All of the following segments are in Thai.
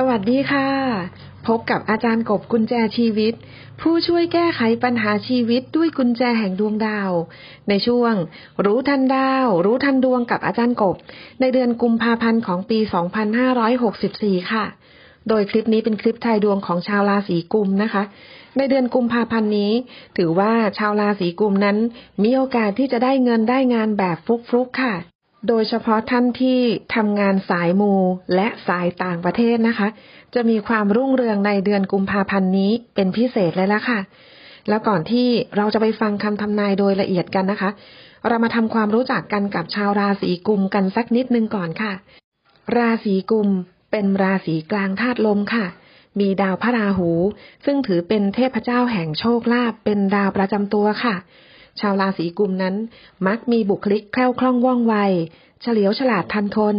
สวัสดีค่ะ พบกับอาจารย์กบกุญแจชีวิต ผู้ช่วยแก้ไขปัญหาชีวิตด้วยกุญแจแห่งดวงดาว ในช่วง รู้ทันดาว รู้ทันดวงกับอาจารย์กบ ในเดือนกุมภาพันธ์ของปี 2564 ค่ะ โดยคลิปนี้เป็นคลิปทายดวงของชาวราศีกุมนะคะ ในเดือนกุมภาพันธ์นี้ ถือว่าชาวราศีกุมนั้น มีโอกาสที่จะได้เงินได้งานแบบฟุกๆค่ะ โดยเฉพาะท่านที่ทำงานสายมูและสายต่างประเทศนะคะ จะมีความรุ่งเรืองในเดือนกุมภาพันธ์นี้เป็นพิเศษเลยละค่ะ แล้วก่อนที่เราจะไปฟังคำทำนายโดยละเอียดกันนะคะ เรามาทำความรู้จักกันกับชาวราศีกุมกันสักนิดนึงก่อนค่ะ ราศีกุมเป็นราศีกลางธาตุลมค่ะ มีดาวพระราหู ซึ่งถือเป็นเทพเจ้าแห่งโชคลาภเป็นดาวประจำตัวค่ะ ชาวราศีกุมนั้น มักมีบุคลิกแคล่วคล่องว่องไว เฉลียวฉลาดทันทน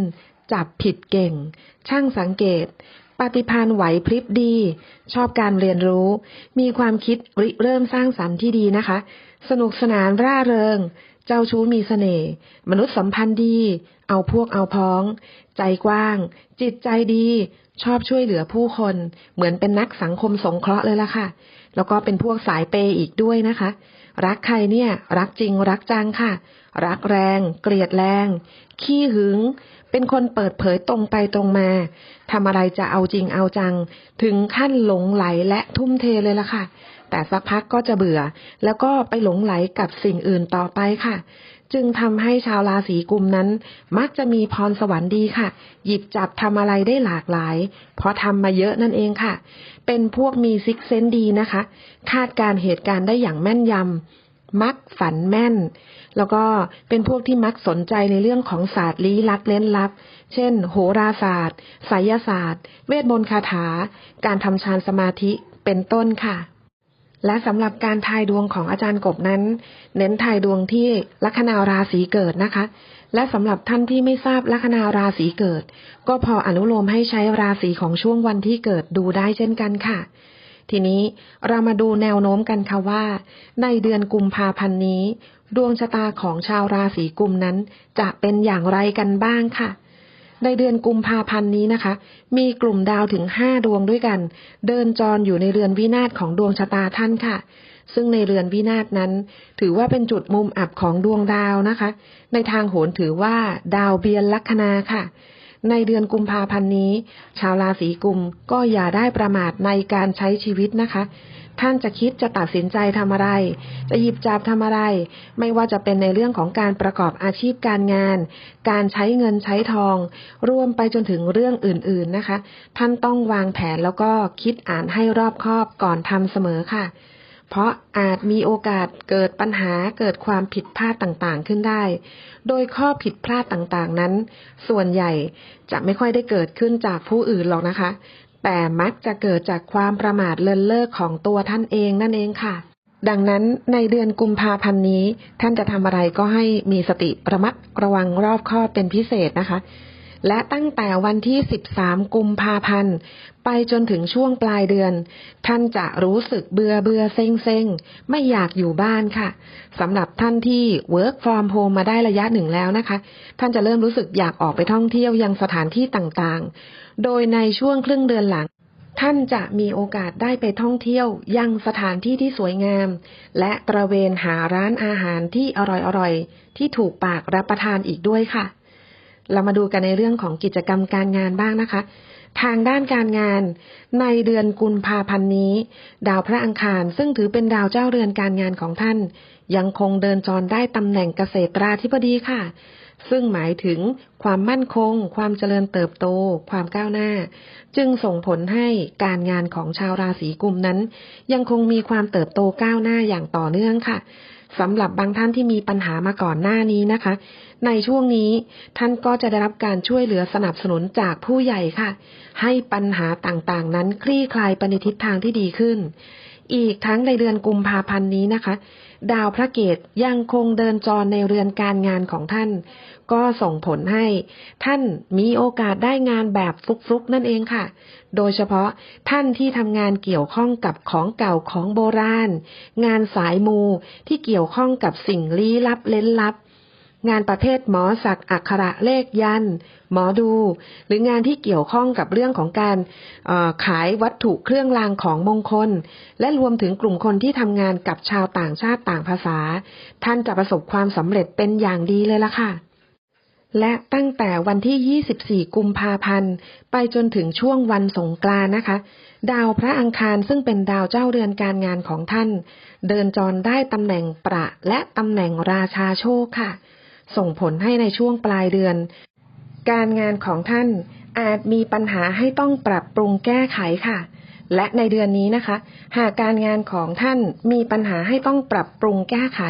จับผิดเก่ง ช่างสังเกต ปฏิภาณไหวพริบดี ชอบการเรียนรู้ มีความคิดริเริ่มสร้างสรรค์ที่ดีนะคะ สนุกสนานร่าเริง เจ้าชู้มีเสน่ห์มนุษย์สัมพันธ์ดี เอาพวกเอาพ้อง ใจกว้าง จิตใจดี ชอบช่วยเหลือผู้คน เหมือนเป็นนักสังคมสงเคราะห์เลยล่ะค่ะ แล้วก็เป็นพวกสายเปย์อีกด้วยนะคะ รักใครเนี่ย รักจริง รักจังค่ะ รักแรง เกลียดแรง ขี้หึง เป็นคนเปิดเผยตรงไปตรงมาทำอะไรจะเอาจริงเอาจัง ถึงขั้นหลงไหลและทุ่มเทเลยล่ะค่ะ แต่สักพักก็จะเบื่อ แล้วก็ไปหลงไหลกับสิ่งอื่นต่อไปค่ะ จึงทำให้ชาวราศีกุมนั้น มักจะมีพรสวรรค์ดีค่ะ หยิบจับทำอะไรได้หลากหลาย เพราะทำมาเยอะนั่นเองค่ะ เป็นพวกมีซิกเซนดีนะคะ คาดการเหตุการณ์ได้อย่างแม่นยำมักฝันแม่น แล้วก็เป็นพวกที่มักสนใจในเรื่องของศาสตร์ลี้ลับเล่นลับ เช่น โหราศาสตร์ไสยศาสตร์ เวทมนต์คาถา การทำฌานสมาธิเป็นต้นค่ะ และสำหรับการทายดวงของอาจารย์กบนั้น เน้นทายดวงที่ลัคนาราศีเกิดนะคะ และสำหรับท่านที่ไม่ทราบลัคนาราศีเกิด ก็พออนุโลมให้ใช้ราศีของช่วงวันที่เกิดดูได้เช่นกันค่ะ ทีนี้เรามาดูแนวโน้มกันค่ะว่า ในเดือนกุมภาพันธ์นี้ ดวงชะตาของชาวราศีกุมนั้น จะเป็นอย่างไรกันบ้างค่ะ ในเดือนกุมภาพันธ์นี้นะคะ มีกลุ่มดาวถึงห้าดวงด้วยกัน เดินจรอยู่ในเรือนวินาศของดวงชะตาท่านค่ะ ซึ่งในเรือนวินาศนั้น ถือว่าเป็นจุดมุมอับของดวงดาวนะคะ ในทางโหรถือว่าดาวเบียนลัคนาค่ะ ในเดือนกุมภาพันธ์นี้ ชาวราศีกุมก็อย่าได้ประมาทในการใช้ชีวิตนะคะ ท่านจะคิดจะตัดสินใจทำอะไร จะหยิบจับทำอะไร ไม่ว่าจะเป็นในเรื่องของการประกอบอาชีพการงาน การใช้เงินใช้ทอง รวมไปจนถึงเรื่องอื่นๆนะคะ ท่านต้องวางแผนแล้วก็คิดอ่านให้รอบคอบก่อนทำเสมอค่ะ เพราะอาจมีโอกาสเกิดปัญหาเกิดความผิดพลาดต่างๆขึ้นได้ โดยข้อผิดพลาดต่างๆนั้น ส่วนใหญ่จะไม่ค่อยได้เกิดขึ้นจากผู้อื่นหรอกนะคะ แต่มักจะเกิดจากความประมาทเลินเล่อของตัวท่านเองนั่นเองค่ะ ดังนั้นในเดือนกุมภาพันธ์นี้ ท่านจะทำอะไรก็ให้มีสติระมัดระวังรอบคอบเป็นพิเศษนะคะ และตั้งแต่วันที่ 13 กุมภาพันธ์ ไปจนถึงช่วงปลายเดือน ท่านจะรู้สึกเบื่อเบื่อเซ็งเซ็งไม่อยากอยู่บ้านค่ะสำหรับท่านที่ work from home มาได้ระยะหนึ่งแล้วนะคะ ท่านจะเริ่มรู้สึกอยากออกไปท่องเที่ยวยังสถานที่ต่างๆ โดยในช่วงครึ่งเดือนหลังท่านจะมีโอกาสได้ไปท่องเที่ยวยังสถานที่ที่สวยงาม และตระเวนหาร้านอาหารที่อร่อยๆ ที่ถูกปากรับประทานอีกด้วยค่ะ เรามาดูกันในเรื่องของกิจกรรมการงานบ้างนะคะ ทางด้านการงานในเดือนกุมภาพันธ์นี้ ดาวพระอังคารซึ่งถือเป็นดาวเจ้าเรือนการงานของท่าน ยังคงเดินจรได้ตำแหน่งเกษตราธิบดีค่ะ ซึ่งหมายถึงความมั่นคง ความเจริญเติบโต ความก้าวหน้า จึงส่งผลให้การงานของชาวราศีกุมนั้น ยังคงมีความเติบโตก้าวหน้าอย่างต่อเนื่องค่ะ สำหรับบางท่านที่มีปัญหามาก่อนหน้านี้นะคะ ในช่วงนี้ท่านก็จะได้รับการช่วยเหลือสนับสนุนจากผู้ใหญ่ค่ะ ให้ปัญหาต่างๆ นั้นคลี่คลายไปในทิศทางที่ดีขึ้น อีกทั้งในเดือนกุมภาพันธ์นี้นะคะ ดาวพระเกตยังคงเดินจรในเรือนการงานของท่าน ก็ส่งผลให้ท่านมีโอกาสได้งานแบบฟลุกๆนั่นเองค่ะ โดยเฉพาะท่านที่ทำงานเกี่ยวข้องกับของเก่าของโบราณ งานสายมูที่เกี่ยวข้องกับสิ่งลี้ลับเล้นลับ งานประเภทหมอสักอักขระเลขยัน หมอดู หรืองานที่เกี่ยวข้องกับเรื่องของการขายวัตถุเครื่องรางของมงคล และรวมถึงกลุ่มคนที่ทำงานกับชาวต่างชาติต่างภาษา ท่านจะประสบความสำเร็จเป็นอย่างดีเลยล่ะค่ะ และตั้งแต่วันที่ 24 กุมภาพันธ์ ไปจนถึงช่วงวันสงกรานต์นะคะ ดาวพระอังคารซึ่งเป็นดาวเจ้าเรือนการงานของท่าน เดินจรได้ตำแหน่งประและตำแหน่งราชาโชคค่ะ ส่งผลให้ในช่วงปลายเดือน การงานของท่านอาจมีปัญหาให้ต้องปรับปรุงแก้ไขค่ะ และในเดือนนี้นะคะ หากการงานของท่านมีปัญหาให้ต้องปรับปรุงแก้ไข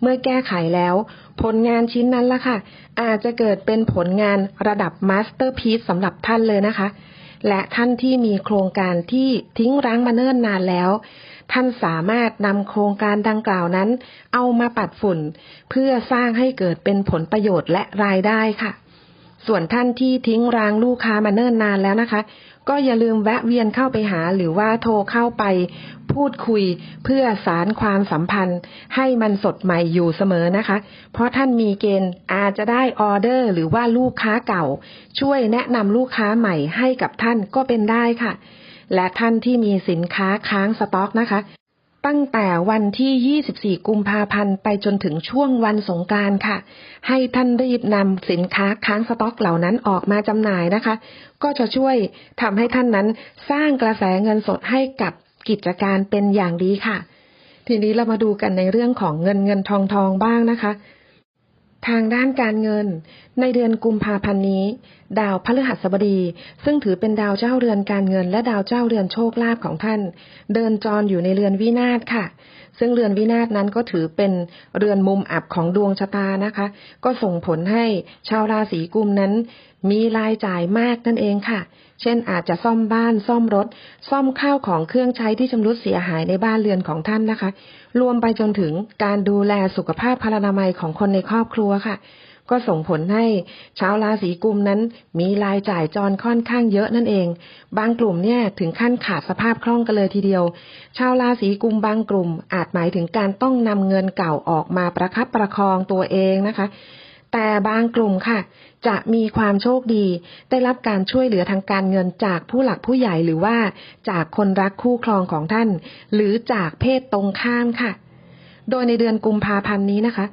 เมื่อแก้ไขแล้ว ผลงานชิ้นนั้นละค่ะ อาจจะเกิดเป็นผลงานระดับมาสเตอร์พีซสำหรับท่านเลยนะคะ และท่านที่มีโครงการที่ทิ้งร้างมาเนิ่นนานแล้ว ท่านสามารถนำโครงการดังกล่าวนั้น เอามาปัดฝุ่น เพื่อสร้างให้เกิดเป็นผลประโยชน์และรายได้ค่ะส่วนท่านที่ทิ้งร้างลูกค้ามาเนิ่นนานแล้วนะคะ ก็อย่าลืมแวะเวียนเข้าไปหาหรือว่าโทรเข้าไปพูดคุยเพื่อสารความสัมพันธ์ ให้มันสดใหม่อยู่เสมอนะคะ เพราะท่านมีเกณฑ์อาจจะได้ออเดอร์ หรือว่าลูกค้าเก่า ช่วยแนะนำลูกค้าใหม่ให้กับท่านก็เป็นได้ค่ะ และท่านที่มีสินค้าค้างสต็อกนะคะ ตั้งแต่วันที่ 24 กุมภาพันธ์ไปจนถึงช่วงวันสงการค่ะ ให้ท่านรีบนำสินค้าค้างสต็อกเหล่านั้นออกมาจำหน่ายนะคะ ก็จะช่วยทำให้ท่านนั้นสร้างกระแสเงินสดให้กับกิจการเป็นอย่างดีค่ะ ทีนี้เรามาดูกันในเรื่องของเงินเงินทองทองบ้างนะคะ ทางด้านการเงิน ในเดือนกุมภาพันธ์นี้ ดาวพฤหัสบดี ซึ่งถือเป็นดาวเจ้าเรือนการเงินและดาวเจ้าเรือนโชคลาภของท่าน เดินจรอยู่ในเรือนวินาศค่ะ ซึ่งเรือนวินาศนั้นก็ถือเป็นเรือนมุมอับของดวงชะตานะคะ ก็ส่งผลให้ชาวราศีกุมนั้น มีรายจ่ายมากนั่นเองค่ะ เช่นอาจจะซ่อมบ้านซ่อมรถ ซ่อมข้าวของเครื่องใช้ที่ชำรุดเสียหายในบ้านเรือนของท่านนะคะ รวมไปจนถึงการดูแลสุขภาพพลานามัยของคนในครอบครัวค่ะ ก็ส่งผลให้ชาวราศีกุมนั้น มีรายจ่ายจรค่อนข้างเยอะนั่นเอง บางกลุ่มเนี่ยถึงขั้นขาดสภาพคล่องกันเลยทีเดียว ชาวราศีกุมบางกลุ่ม อาจหมายถึงการต้องนำเงินเก่าออกมาประคับประคองตัวเองนะคะแต่บางกลุ่มค่ะ จะมีความโชคดี ได้รับการช่วยเหลือทางการเงินจากผู้หลักผู้ใหญ่หรือว่าจากคนรักคู่ครองของท่าน หรือจากเพศตรงข้ามค่ะ โดยในเดือนกุมภาพันธ์นี้นะคะ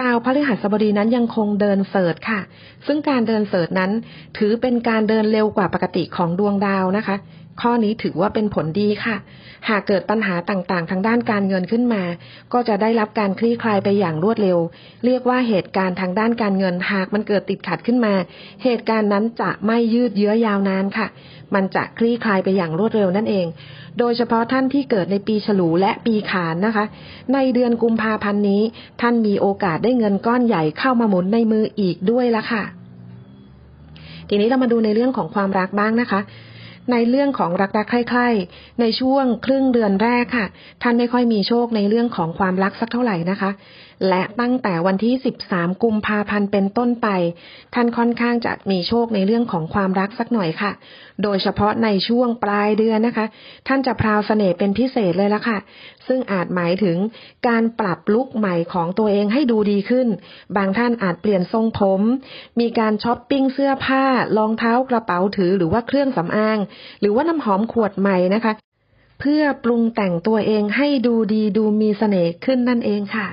ดาวพฤหัสบดีนั้นยังคงเดินเสิร์ชค่ะ ซึ่งการเดินเสิร์ชนั้น ถือเป็นการเดินเร็วกว่าปกติของดวงดาวนะคะ ข้อนี้ถือว่าเป็นผลดีค่ะ หากเกิดปัญหาต่างๆ ทางด้านการเงินขึ้นมา ก็จะได้รับการคลี่คลายไปอย่างรวดเร็ว เรียกว่าเหตุการณ์ทางด้านการเงินหากมันเกิดติดขัดขึ้นมา เหตุการณ์นั้นจะไม่ยืดเยื้อยาวนานค่ะ มันจะคลี่คลายไปอย่างรวดเร็วนั่นเองโดยเฉพาะท่านที่เกิดในปีฉลูและปีขานนะคะ ในเดือนกุมภาพันธ์นี้ ท่านมีโอกาสได้เงินก้อนใหญ่เข้ามาหมุนในมืออีกด้วยละค่ะ ทีนี้เรามาดูในเรื่องของความรักบ้างนะคะ ในเรื่องของรักรักใคร่ๆในช่วงครึ่งเดือนแรกค่ะ ท่านไม่ค่อยมีโชคในเรื่องของความรักสักเท่าไหร่นะคะ และตั้งแต่วันที่ 13 กุมภาพันธ์เป็นต้นไป ท่านค่อนข้างจะมีโชคในเรื่องของความรักสักหน่อยค่ะ โดยเฉพาะในช่วงปลายเดือนนะคะ ท่านจะพราวเสน่ห์เป็นพิเศษเลยละค่ะ ซึ่งอาจหมายถึงการปรับลุคใหม่ของตัวเองให้ดูดีขึ้น บางท่านอาจเปลี่ยนทรงผม มีการช้อปปิ้งเสื้อผ้ารองเท้ากระเป๋าถือหรือว่าเครื่องสำอาง หรือว่าน้ำหอมขวดใหม่นะคะ เพื่อปรุงแต่งตัวเองให้ดูดีดูมีเสน่ห์ขึ้นนั่นเองค่ะ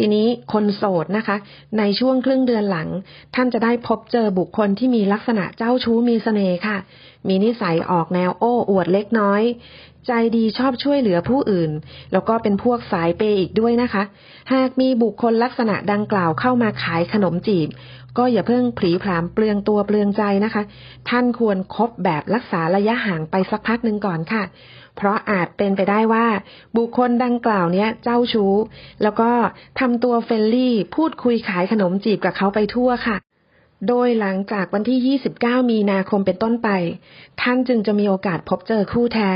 ทีนี้คนโสดนะคะ ในช่วงครึ่งเดือนหลัง ท่านจะได้พบเจอบุคคลที่มีลักษณะเจ้าชู้มีเสน่ห์ค่ะ มีนิสัยออกแนวโอ้อวดเล็กน้อย ใจดีชอบช่วยเหลือผู้อื่น แล้วก็เป็นพวกสายเปย์อีกด้วยนะคะ หากมีบุคคลลักษณะดังกล่าวเข้ามาขายขนมจีบ ก็อย่าเพิ่งผลีผลามเปลืองตัวเปลืองใจนะคะ ท่านควรคบแบบรักษาระยะห่างไปสักพักหนึ่งก่อนค่ะ เพราะอาจเป็นไปได้ว่า บุคคลดังกล่าวเนี้ยเจ้าชู้ แล้วก็ทำตัวเฟรนลี่ พูดคุยขายขนมจีบกับเขาไปทั่วค่ะ โดยหลังจากวันที่ 29 มีนาคมเป็นต้นไป ท่านจึงจะมีโอกาสพบเจอคู่แท้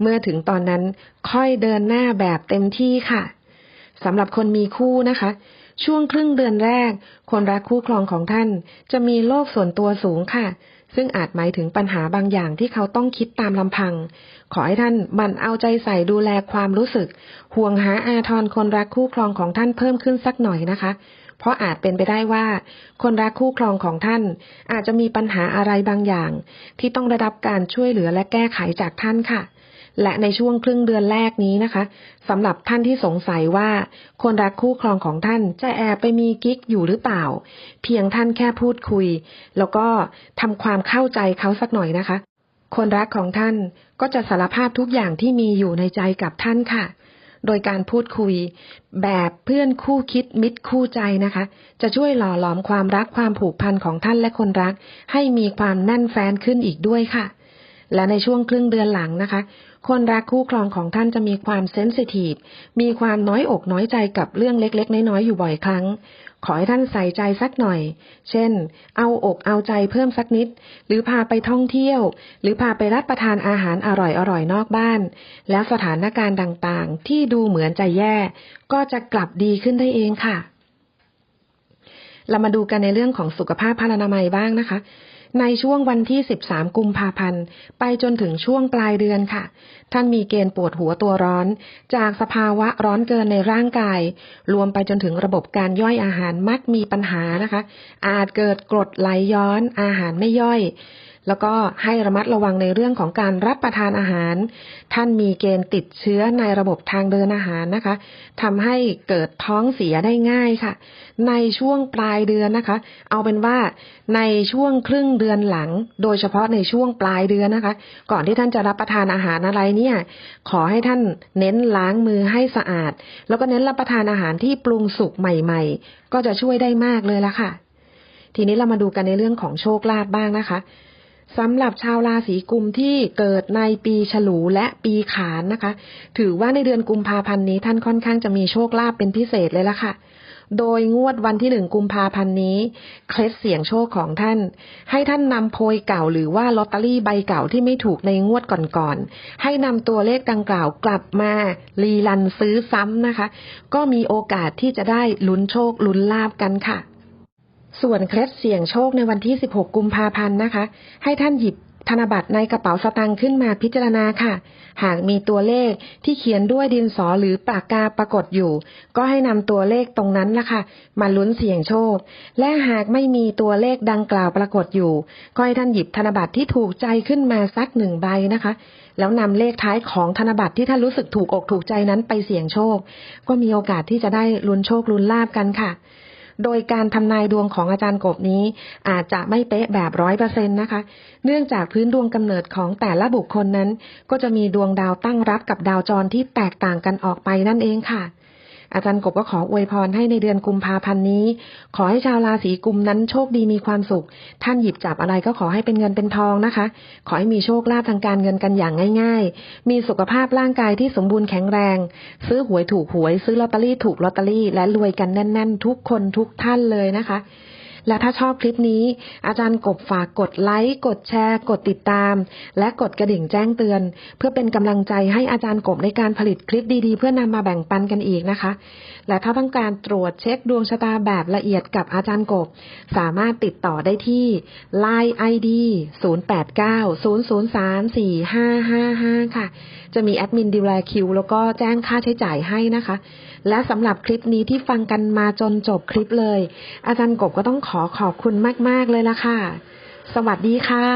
เมื่อถึงตอนนั้นค่อยเดินหน้าแบบเต็มที่ค่ะสำหรับคนมีคู่นะคะ ช่วงครึ่งเดือนแรก คนรักคู่ครองของท่านจะมีโลกส่วนตัวสูงค่ะ ซึ่งอาจหมายถึงปัญหาบางอย่างที่เขาต้องคิดตามลำพัง ขอให้ท่านมันเอาใจใส่ดูแลความรู้สึก ห่วงหาอาทรคนรักคู่ครองของท่านเพิ่มขึ้นสักหน่อยนะคะ เพราะอาจเป็นไปได้ว่า คนรักคู่ครองของท่าน อาจจะมีปัญหาอะไรบางอย่าง ที่ต้องได้รับการช่วยเหลือและแก้ไขจากท่านค่ะ และในช่วงครึ่งเดือนแรกนี้นะคะสำหรับท่านที่สงสัยว่า คนรักคู่ครองของท่านจะแอบไปมีกิ๊กอยู่หรือเปล่า เพียงท่านแค่พูดคุย แล้วก็ทำความเข้าใจเขาสักหน่อยนะคะ คนรักของท่านก็จะสารภาพทุกอย่างที่มีอยู่ในใจกับท่านค่ะโดยการพูดคุยแบบเพื่อนคู่คิดมิตรคู่ใจนะคะ จะช่วยหล่อหลอมความรักความผูกพันของท่านและคนรัก ให้มีความแน่นแฟ้นขึ้นอีกด้วยค่ะ และในช่วงครึ่งเดือนหลังนะคะ คนรักคู่ครองของท่านจะมีความเซนซิทีฟ มีความน้อยอกน้อยใจกับเรื่องเล็กๆ น้อยๆ อยู่บ่อยครั้ง ขอให้ท่านใส่ใจสักหน่อย เช่น เอาอกเอาใจเพิ่มสักนิด หรือพาไปท่องเที่ยว หรือพาไปรับประทานอาหารอร่อยๆ นอกบ้าน แล้วสถานการณ์ต่างๆ ที่ดูเหมือนจะแย่ ก็จะกลับดีขึ้นได้เองค่ะ เรามาดูกันในเรื่องของสุขภาพพลานามัยบ้างนะคะ ในช่วงวันที่ 13 กุมภาพันธ์ ไปจนถึงช่วงปลายเดือนค่ะ ท่านมีเกณฑ์ปวดหัวตัวร้อน จากสภาวะร้อนเกินในร่างกาย รวมไปจนถึงระบบการย่อยอาหารมักมีปัญหานะคะ อาจเกิดกรดไหลย้อนอาหารไม่ย่อย แล้วก็ให้ระมัดระวังในเรื่องของการรับประทานอาหาร ท่านมีเกณฑ์ติดเชื้อในระบบทางเดินอาหารนะคะทำให้เกิดท้องเสียได้ง่ายค่ะ ในช่วงปลายเดือนนะคะ เอาเป็นว่าในช่วงครึ่งเดือนหลัง โดยเฉพาะในช่วงปลายเดือนนะคะ ก่อนที่ท่านจะรับประทานอาหารอะไรเนี่ย ขอให้ท่านเน้นล้างมือให้สะอาด แล้วก็เน้นรับประทานอาหารที่ปรุงสุกใหม่ ๆ ก็จะช่วยได้มากเลยละค่ะ ทีนี้เรามาดูกันในเรื่องของโชคลาภบ้างนะคะ สำหรับชาวราศีกุมที่เกิดในปีฉลูและปีขานนะคะ ถือว่าในเดือนกุมภาพันธ์นี้ท่านค่อนข้างจะมีโชคลาภเป็นพิเศษเลยละค่ะ โดยงวดวันที่หนึ่งกุมภาพันธ์นี้ เคล็ดเสียงโชคของท่าน ให้ท่านนำโพยเก่าหรือว่าลอตเตอรี่ใบเก่าที่ไม่ถูกในงวดก่อนๆ ให้นำตัวเลขดังกล่าวกลับมารีลันซื้อซ้ำนะคะ ก็มีโอกาสที่จะได้ลุ้นโชคลุ้นลาบกันค่ะ ส่วนเคล็ดเสี่ยงโชคในวันที่ 16 กุมภาพันธ์นะคะ ให้ท่านหยิบธนบัตรในกระเป๋าสตางค์ขึ้นมาพิจารณาค่ะ หากมีตัวเลขที่เขียนด้วยดินสอหรือปากกาปรากฏอยู่ ก็ให้นำตัวเลขตรงนั้นละค่ะ มาลุ้นเสี่ยงโชค และหากไม่มีตัวเลขดังกล่าวปรากฏอยู่ ก็ให้ท่านหยิบธนบัตรที่ถูกใจขึ้นมาสักหนึ่งใบนะคะ แล้วนำเลขท้ายของธนบัตรที่ท่านรู้สึกถูกอกถูกใจนั้นไปเสี่ยงโชค ก็มีโอกาสที่จะได้ลุ้นโชคลุ้นลาบกันค่ะ โดยการทำนายดวงของอาจารย์กบนี้ อาจจะไม่เป๊ะแบบร้อยเปอร์เซ็นต์นะคะ เนื่องจากพื้นดวงกำเนิดของแต่ละบุคคลนั้น ก็จะมีดวงดาวตั้งรับกับดาวจรที่แตกต่างกันออกไปนั่นเองค่ะ อาจารย์กบก็ขออวยพรให้ในเดือนกุมภาพันธ์นี้ ขอให้ชาวราศีกุมนั้นโชคดีมีความสุข ท่านหยิบจับอะไรก็ขอให้เป็นเงินเป็นทองนะคะ ขอให้มีโชคลาภทางการเงินกันอย่างง่าย ๆ มีสุขภาพร่างกายที่สมบูรณ์แข็งแรง ซื้อหวยถูกหวย ซื้อลอตเตอรี่ถูกลอตเตอรี่และรวยกันแน่น ๆ ทุกคนทุกท่านเลยนะคะ และถ้าชอบคลิปนี้ อาจารย์กบฝากกดไลค์ กดแชร์ กดติดตาม และกดกระดิ่งแจ้งเตือน เพื่อเป็นกำลังใจให้อาจารย์กบในการผลิตคลิปดีๆ เพื่อนำมาแบ่งปันกันอีกนะคะ และถ้าต้องการตรวจเช็คดวงชะตาแบบละเอียดกับอาจารย์กบ สามารถติดต่อได้ที่ Line ID 0890034555 ค่ะ จะมีแอดมินดูแลคิวแล้วก็แจ้งค่าใช้จ่ายให้นะคะ และสำหรับคลิปนี้ที่ฟังกันมาจนจบคลิปเลย อาจารย์กบก็ต้องขอขอขอบคุณมาก ๆ เลยละค่ะ สวัสดีค่ะ